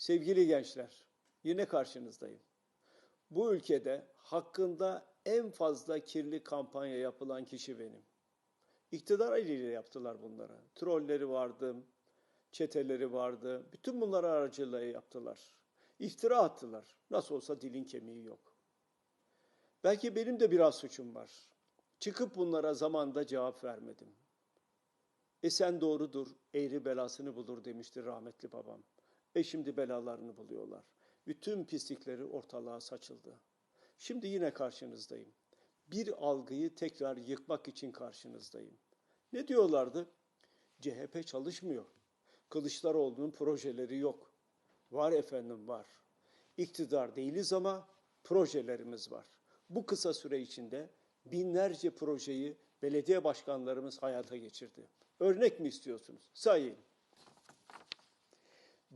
Sevgili gençler, yine karşınızdayım. Bu ülkede hakkında en fazla kirli kampanya yapılan kişi benim. İktidar eliyle yaptılar bunları. Trolleri vardı, çeteleri vardı. Bütün bunları aracılığıyla yaptılar. İftira attılar. Nasıl olsa dilin kemiği yok. Belki benim de biraz suçum var. Çıkıp bunlara zamanda cevap vermedim. E sen doğrudur, eğri belasını bulur demişti rahmetli babam. E şimdi belalarını buluyorlar. Bütün pislikleri ortalığa saçıldı. Şimdi yine karşınızdayım. Bir algıyı tekrar yıkmak için karşınızdayım. Ne diyorlardı? CHP çalışmıyor. Kılıçdaroğlu'nun projeleri yok. Var efendim var. İktidar değiliz ama projelerimiz var. Bu kısa süre içinde binlerce projeyi belediye başkanlarımız hayata geçirdi. Örnek mi istiyorsunuz? Sayayım.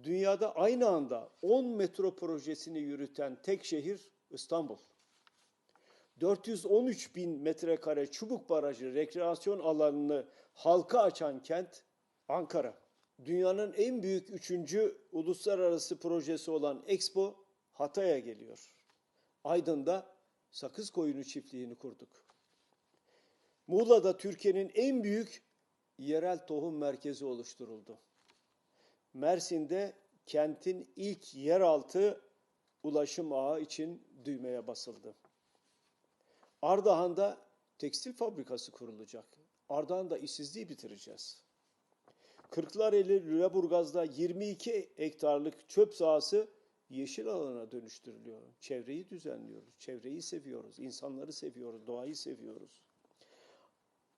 Dünyada aynı anda 10 metro projesini yürüten tek şehir İstanbul. 413 bin metrekare çubuk barajı rekreasyon alanını halka açan kent Ankara. Dünyanın en büyük üçüncü uluslararası projesi olan Expo Hatay'a geliyor. Aydın'da sakız koyunu çiftliğini kurduk. Muğla'da Türkiye'nin en büyük yerel tohum merkezi oluşturuldu. Mersin'de kentin ilk yeraltı ulaşım ağı için düğmeye basıldı. Ardahan'da tekstil fabrikası kurulacak. Ardahan'da işsizliği bitireceğiz. Kırklareli Lüleburgaz'da 22 hektarlık çöp sahası yeşil alana dönüştürülüyor. Çevreyi düzenliyoruz, çevreyi seviyoruz, insanları seviyoruz, doğayı seviyoruz.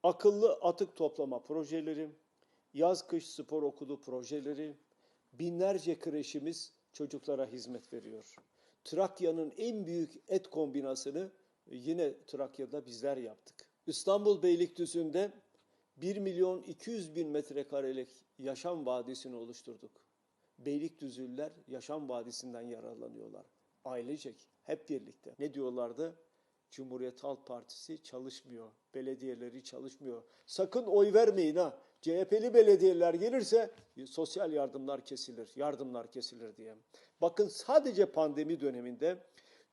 Akıllı atık toplama projeleri, yaz kış spor okulu projeleri, binlerce kreşimiz çocuklara hizmet veriyor. Trakya'nın en büyük et kombinasını yine Trakya'da bizler yaptık. İstanbul Beylikdüzü'nde 1 milyon 200 bin metrekarelik yaşam vadisini oluşturduk. Beylikdüzüller yaşam vadisinden yararlanıyorlar. Ailecek, hep birlikte. Ne diyorlardı? Cumhuriyet Halk Partisi çalışmıyor. Belediyeleri çalışmıyor. Sakın oy vermeyin ha. CHP'li belediyeler gelirse sosyal yardımlar kesilir, yardımlar kesilir diye. Bakın sadece pandemi döneminde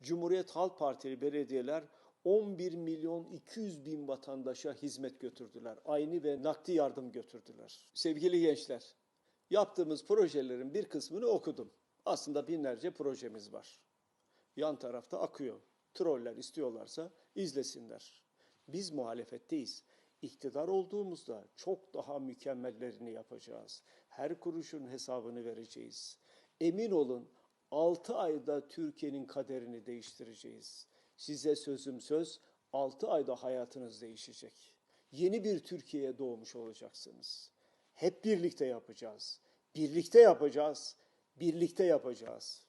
Cumhuriyet Halk Partili belediyeler 11 milyon 200 bin vatandaşa hizmet götürdüler. Aynı ve nakdi yardım götürdüler. Sevgili gençler, yaptığımız projelerin bir kısmını okudum. Aslında binlerce projemiz var. Yan tarafta akıyor. Troller istiyorlarsa izlesinler. Biz muhalefetteyiz. İktidar olduğumuzda çok daha mükemmellerini yapacağız. Her kuruşun hesabını vereceğiz. Emin olun 6 ayda Türkiye'nin kaderini değiştireceğiz. Size sözüm söz 6 ayda hayatınız değişecek. Yeni bir Türkiye'ye doğmuş olacaksınız. Hep birlikte yapacağız. Birlikte yapacağız. Birlikte yapacağız.